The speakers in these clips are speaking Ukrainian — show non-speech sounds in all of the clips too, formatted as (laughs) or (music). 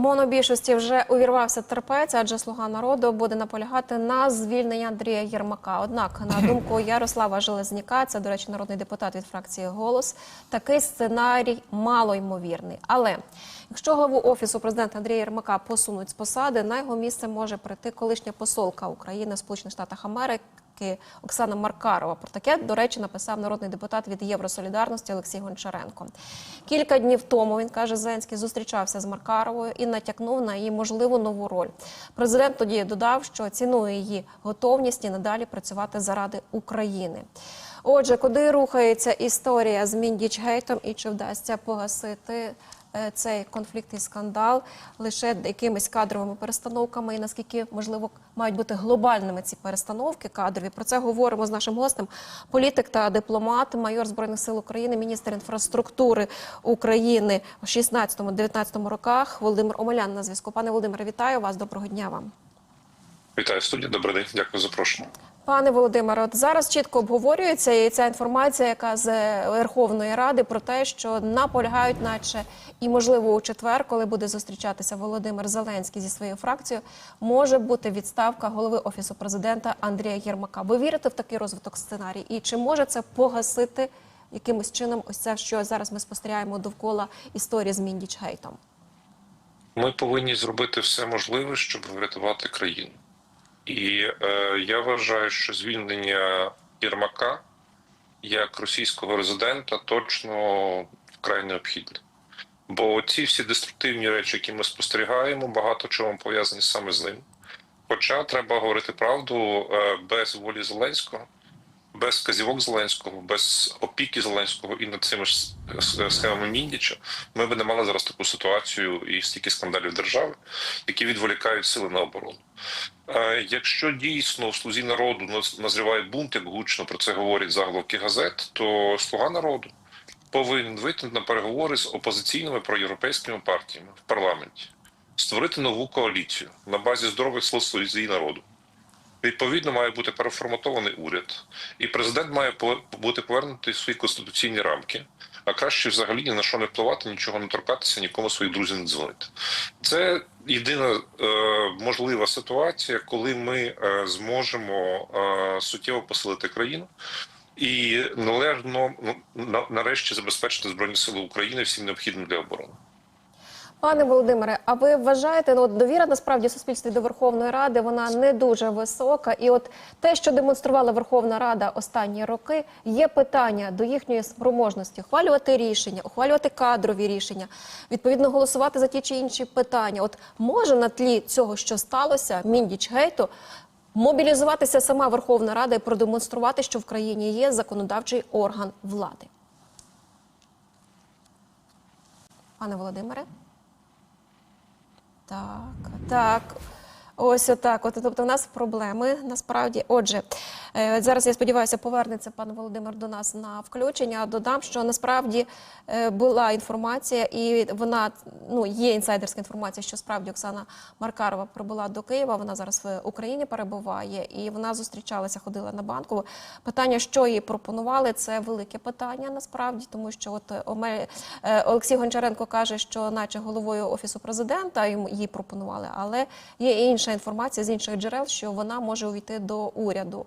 Монобільшості вже увірвався терпець, адже слуга народу буде наполягати на звільненні Андрія Єрмака. Однак, на (laughs) думку Ярослава Железняка, це, до речі, народний депутат від фракції Голос, такий сценарій малоймовірний. Але якщо главу офісу президента Андрія Єрмака посунуть з посади, на його місце може прийти колишня посолка України в Сполучених Штатах Америки. Оксана Маркарова про таке, до речі, написав народний депутат від Євросолідарності Олексій Гончаренко. Кілька днів тому він каже, Зеленський зустрічався з Маркаровою і натякнув на її можливу нову роль. Президент тоді додав, що цінує її готовність і надалі працювати заради України. Отже, куди рухається історія з Міндічгейтом і чи вдасться погасити цей конфлікт і скандал лише якимись кадровими перестановками, і наскільки можливо мають бути глобальними ці перестановки кадрові. Про це говоримо з нашим гостем, політик та дипломат, майор збройних сил України, міністр інфраструктури України у 16-19 роках. Володимир Омелян на зв'язку. Пане Володимире, вітаю вас. Доброго дня вам. Вітаю студія. Добрий день. Дякую за запрошення. Пане Володимире, от зараз чітко обговорюється і ця інформація, яка з Верховної Ради про те, що наполягають, наче і можливо у четвер, коли буде зустрічатися Володимир Зеленський зі своєю фракцією, може бути відставка голови офісу президента Андрія Єрмака. Ви вірите в такий розвиток сценарій? І чи може це погасити якимось чином ось це, що зараз ми спостерігаємо довкола історії з Міндічгейтом? Ми повинні зробити все можливе, щоб врятувати країну. І е, я вважаю, що звільнення Єрмака як російського резидента точно вкрай необхідне. Бо ці всі деструктивні речі, які ми спостерігаємо, багато чому пов'язані саме з ним. Хоча треба говорити правду е, без волі Зеленського, без вказівок Зеленського, без опіки Зеленського і над цими ж схемами Міндіча, ми б не мали зараз таку ситуацію і стільки скандалів держави, які відволікають сили на оборону. Е, Якщо дійсно в слузі народу наз- назріває бунт, як гучно про це говорять заголовки газет, то слуга народу повинен вийти на переговори з опозиційними проєвропейськими партіями в парламенті, створити нову коаліцію на базі здорових сил слузі народу. Відповідно, має бути переформатований уряд, і президент має бути повернутий в свої конституційні рамки, а краще взагалі ні на що не впливати, нічого не торкатися, нікому своїх друзів не дзвонити. Це єдина е, можлива ситуація, коли ми е, зможемо е, суттєво посилити країну. І належно ну, на- нарешті забезпечити збройні сили України всім необхідним для оборони. Пане Володимире, а ви вважаєте, ну от довіра насправді суспільстві до Верховної Ради вона не дуже висока, і от те, що демонструвала Верховна Рада останні роки, є питання до їхньої спроможності ухвалювати рішення, ухвалювати кадрові рішення, відповідно голосувати за ті чи інші питання. От може на тлі цього, що сталося, Міндічгейту, мобілізуватися сама Верховна Рада і продемонструвати, що в країні є законодавчий орган влади. Пане Володимире? Так, так. Ось отак. От, тобто, в нас проблеми насправді. Отже, е, зараз я сподіваюся, повернеться пан Володимир до нас на включення. Додам, що насправді е, була інформація, і вона ну є інсайдерська інформація, що справді Оксана Маркарова прибула до Києва. Вона зараз в Україні перебуває, і вона зустрічалася, ходила на банку. Питання, що їй пропонували, це велике питання насправді, тому що от е, Олексій Гончаренко каже, що, наче головою офісу президента йому їй пропонували, але є і інша інформація з інших джерел, що вона може увійти до уряду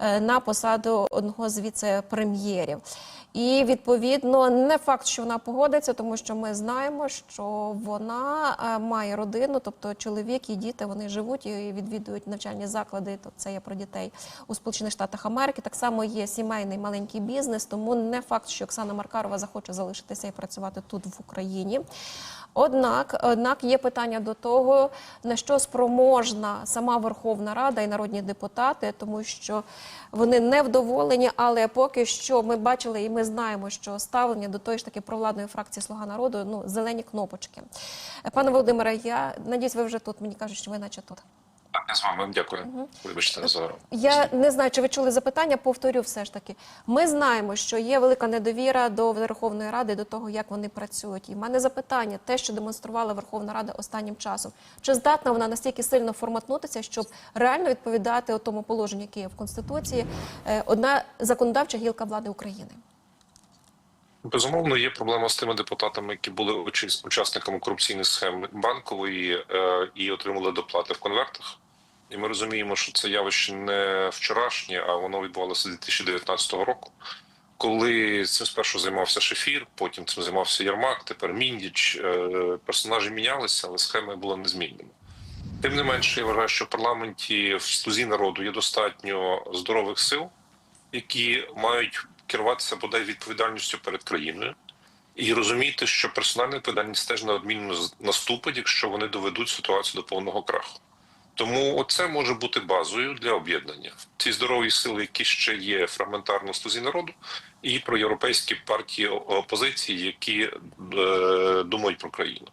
е, на посаду одного з віце-прем'єрів. І відповідно не факт, що вона погодиться, тому що ми знаємо, що вона е, має родину, тобто чоловік і діти вони живуть і відвідують навчальні заклади. То це я про дітей у Сполучених Штатах Америки. Так само є сімейний маленький бізнес, тому не факт, що Оксана Маркарова захоче залишитися і працювати тут в Україні. Однак, однак є питання до того, на що спроможна сама Верховна Рада і народні депутати, тому що вони невдоволені, але поки що ми бачили і ми знаємо, що ставлення до тої ж таки провладної фракції Слуга народу ну зелені кнопочки. Пане Володимире, я надіюсь, ви вже тут. Мені кажуть, що ви наче тут. Я з вами дякую. Вибачте за Я не знаю, чи ви чули запитання. Повторю все ж таки. Ми знаємо, що є велика недовіра до Верховної Ради, до того, як вони працюють. І в мене запитання, те, що демонструвала Верховна Рада останнім часом, чи здатна вона настільки сильно форматнутися, щоб реально відповідати тому положенню, яке є в Конституції, е, одна законодавча гілка влади України? Безумовно, є проблема з тими депутатами, які були учас- учасниками корупційних схем банкової е, і отримали доплати в конвертах. І ми розуміємо, що це явище не вчорашнє, а воно відбувалося з 2019 року, коли цим спершу займався Шефір, потім цим займався Єрмак, тепер Міндіч. Е, персонажі мінялися, але схеми були незмінними. Тим не менше, я вважаю, що в парламенті в слузі народу є достатньо здорових сил, які мають керуватися бодай відповідальністю перед країною і розуміти, що персональна відповідальність теж неодмінно наступить, якщо вони доведуть ситуацію до повного краху. Тому оце може бути базою для об'єднання. Ці здорові сили, які ще є фрагментарно в слузі народу, і про європейські партії опозиції, які е, думають про країну.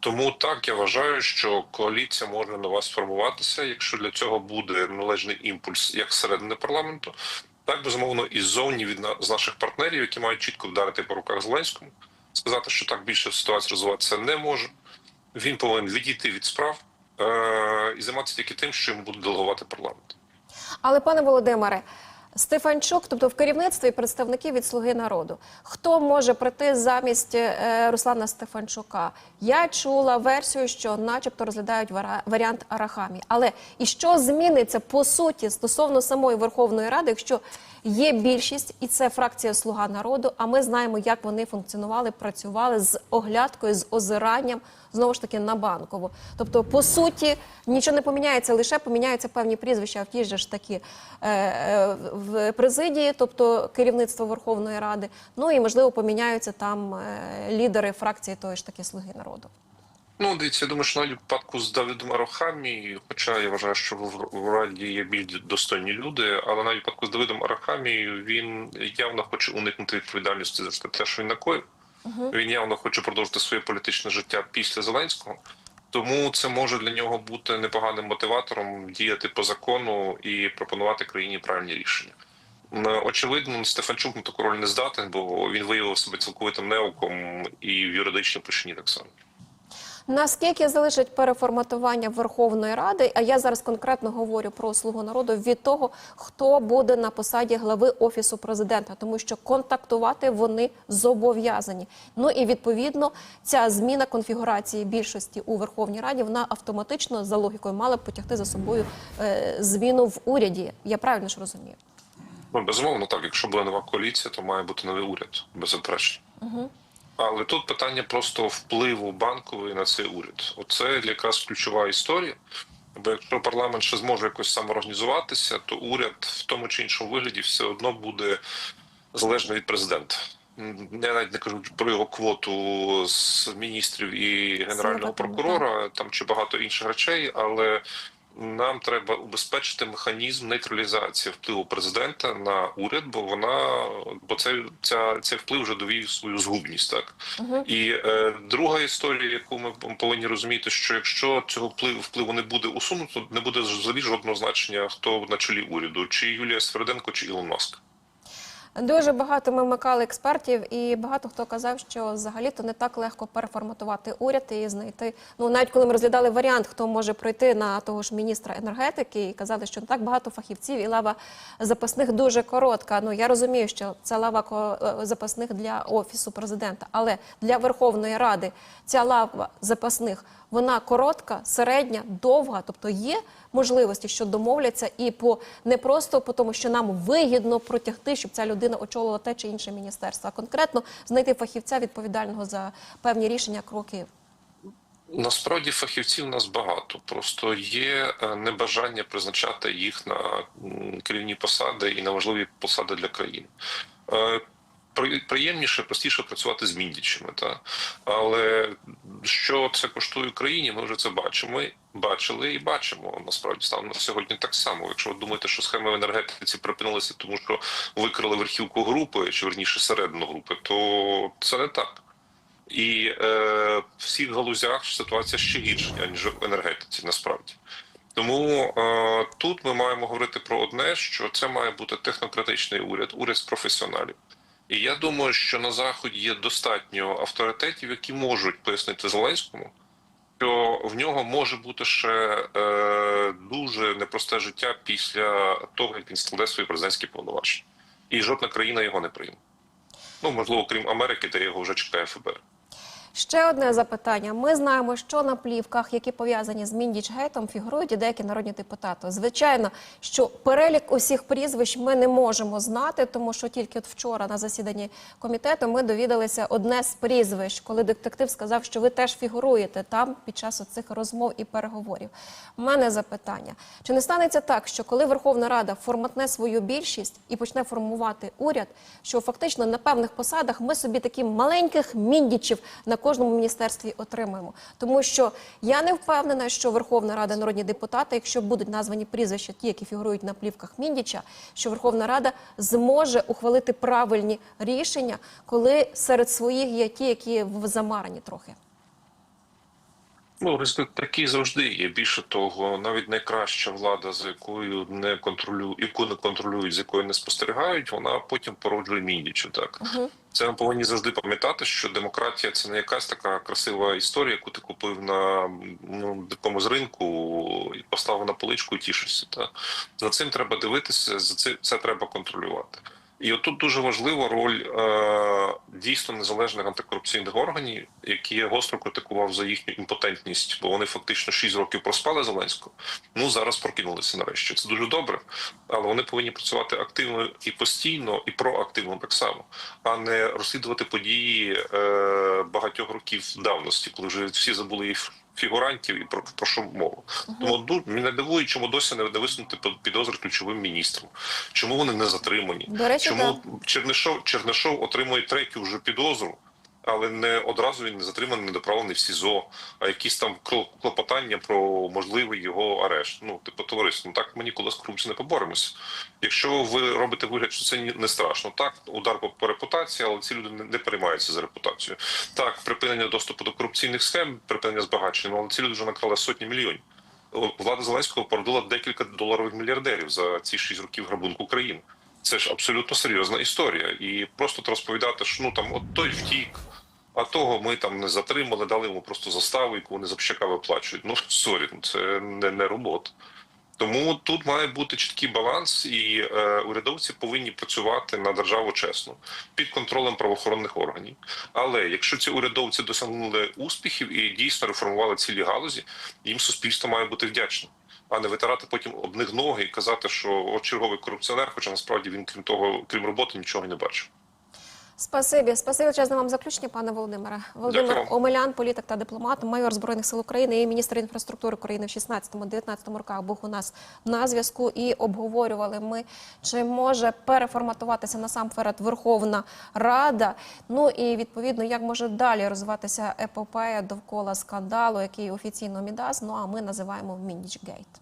Тому так я вважаю, що коаліція може нова сформуватися, якщо для цього буде належний імпульс як зсередини парламенту, так безумовно і ззовні від на- з наших партнерів, які мають чітко вдарити по руках Зеленському, сказати, що так більше ситуація розвиватися не може. Він повинен відійти від справ і займатися тільки тим, що йому буде делегувати парламент. Але пане Володимире, Стефанчук, тобто в керівництві представники від Слуги народу, хто може прийти замість е, Руслана Стефанчука? Я чула версію, що, начебто, розглядають вара- варіант Арахамі. Але і що зміниться по суті стосовно самої Верховної Ради, якщо є більшість, і це фракція Слуга народу? А ми знаємо, як вони функціонували, працювали з оглядкою, з озиранням знову ж таки на банкову. Тобто, по суті, нічого не поміняється, лише поміняються певні прізвища в ті ж такі е, е, в президії, тобто керівництво Верховної Ради. Ну і можливо поміняються там е, лідери фракції тої ж таки Слуги народу. Ну, дивіться, я думаю, що навіть випадку з Давидом Арахамі, хоча я вважаю, що в Раді є більш достойні люди, але навіть випадку з Давидом Арахамі він явно хоче уникнути відповідальності за те, що він накоїв. Він явно хоче продовжити своє політичне життя після Зеленського. Тому це може для нього бути непоганим мотиватором діяти по закону і пропонувати країні правильні рішення. Очевидно, Стефанчук на таку роль не здатен, бо він виявив себе цілковитим неуком і в юридичній площині так само. Наскільки залежить переформатування Верховної Ради? А я зараз конкретно говорю про слугу народу від того, хто буде на посаді глави офісу президента, тому що контактувати вони зобов'язані. Ну і відповідно ця зміна конфігурації більшості у Верховній Раді вона автоматично за логікою мала б потягти за собою е, зміну в уряді. Я правильно ж розумію? Ну, безумовно, так. Якщо буде нова коаліція, то має бути новий уряд, беззаперечно. Угу. Але тут питання просто впливу банкової на цей уряд. Оце якраз ключова історія. Бо якщо парламент ще зможе якось самоорганізуватися, то уряд в тому чи іншому вигляді все одно буде залежний від президента. Я навіть не кажу про його квоту з міністрів і генерального прокурора, там чи багато інших речей, але нам треба убезпечити механізм нейтралізації впливу президента на уряд, бо вона бо це ця цей вплив вже довів свою згубність. Так і е, друга історія, яку ми повинні розуміти, що якщо цього впливу впливу не буде усунуто, не буде взагалі жодного значення, хто на чолі уряду, чи Юлія Сверденко, чи Ілон Маск. Дуже багато ми вмикали експертів, і багато хто казав, що взагалі-то не так легко переформатувати уряд і знайти. Ну навіть коли ми розглядали варіант, хто може пройти на того ж міністра енергетики, і казали, що не так багато фахівців, і лава запасних дуже коротка. Ну я розумію, що це лава е, запасних для офісу президента, але для Верховної Ради ця лава запасних вона коротка, середня, довга, тобто є можливості, що домовляться, і по не просто по тому, що нам вигідно протягти, щоб ця людина очолила те чи інше міністерство, а конкретно знайти фахівця відповідального за певні рішення, кроки. Насправді фахівців у нас багато. Просто є е, небажання призначати їх на керівні посади і на важливі посади для країни. Приємніше, простіше працювати з міндічами, та але що це коштує країні, ми вже це бачимо. Бачили і бачимо. Насправді станом на сьогодні так само. Якщо ви думаєте, що схеми в енергетиці припинилися, тому що викрили верхівку групи, чи верніше середину групи, то це не так. І е, в всіх галузях ситуація ще гірша, ніж в енергетиці, насправді. Тому е, тут ми маємо говорити про одне: що це має бути технократичний уряд, уряд з професіоналів. І я думаю, що на заході є достатньо авторитетів, які можуть пояснити Зеленському, що в нього може бути ще е, дуже непросте життя після того, як він складе свої президентські повноваження, і жодна країна його не прийме. Ну можливо, крім Америки, де його вже чекає ФБР. Ще одне запитання. Ми знаємо, що на плівках, які пов'язані з Міндічгейтом, фігурують і деякі народні депутати. Звичайно, що перелік усіх прізвищ ми не можемо знати, тому що тільки от вчора на засіданні комітету ми довідалися одне з прізвищ, коли детектив сказав, що ви теж фігуруєте там під час цих розмов і переговорів. У мене запитання: чи не станеться так, що коли Верховна Рада форматне свою більшість і почне формувати уряд, що фактично на певних посадах ми собі такі маленьких міндічів на кожному міністерстві отримуємо? Тому що я не впевнена, що Верховна Рада, народні депутати, якщо будуть названі прізвища, ті, які фігурують на плівках Міндіча, що Верховна Рада зможе ухвалити правильні рішення, коли серед своїх є ті, які в замарані трохи. Ну, ризик такий завжди є. Більше того, навіть найкраща влада, за якою не контролюють, яку не контролюють, з якою не спостерігають, вона потім породжує міндічу. Так це ми повинні завжди пам'ятати, що демократія це не якась така красива історія, яку ти купив на ну якомусь ринку і поставив на поличку і тішишся. Та за цим треба дивитися, за це, це треба контролювати. І отут дуже важлива роль е, дійсно незалежних антикорупційних органів, які я гостро критикував за їхню імпотентність, бо вони фактично 6 років проспали Зеленського. Ну зараз прокинулися нарешті. Це дуже добре, але вони повинні працювати активно і постійно, і проактивно так само, а не розслідувати події е, багатьох років давності, коли вже всі забули їх фігурантів і про, про що мова. Тому ну, мене дивує, чому досі не, не висунути підозри ключовим міністрам. Чому вони не затримані? До речі, Чому Чернишов Чернишов отримує третю вже підозру, але не одразу він не затриманий, не доправлений в СІЗО, а якісь там кл- клопотання про можливий його арешт. Ну, типу, товариство, ну так ми ніколи з корупцією не поборемося. Якщо ви робите вигляд, що це не страшно, так удар по, репутації, але ці люди не, переймаються за репутацію. Так, припинення доступу до корупційних схем, припинення збагачення, але ці люди вже накрали сотні мільйонів. Влада Зеленського породила декілька доларових мільярдерів за ці шість років грабунку країни. Це ж абсолютно серйозна історія. І просто розповідати, що ну там от той втік, а того ми там не затримали, дали йому просто заставу, яку вони за пщака виплачують. Ну сорі, це не, не робота. Тому тут має бути чіткий баланс, і е, урядовці повинні працювати на державу чесно під контролем правоохоронних органів. Але якщо ці урядовці досягнули успіхів і дійсно реформували цілі галузі, їм суспільство має бути вдячне, а не витирати потім об них ноги і казати, що черговий корупціонер, хоча насправді він крім того, крім роботи, нічого не бачив. Спасибі, спасибі величезне вам заключення, пане Володимире. Володимир Дякую. Омелян, політик та дипломат, майор збройних сил України і міністр інфраструктури України в 16-19 роках був у нас на зв'язку і обговорювали ми, чи може переформатуватися насамперед Верховна Рада. Ну і відповідно, як може далі розвиватися епопея довкола скандалу, який офіційно Мідас. Ну а ми називаємо Міндічгейт.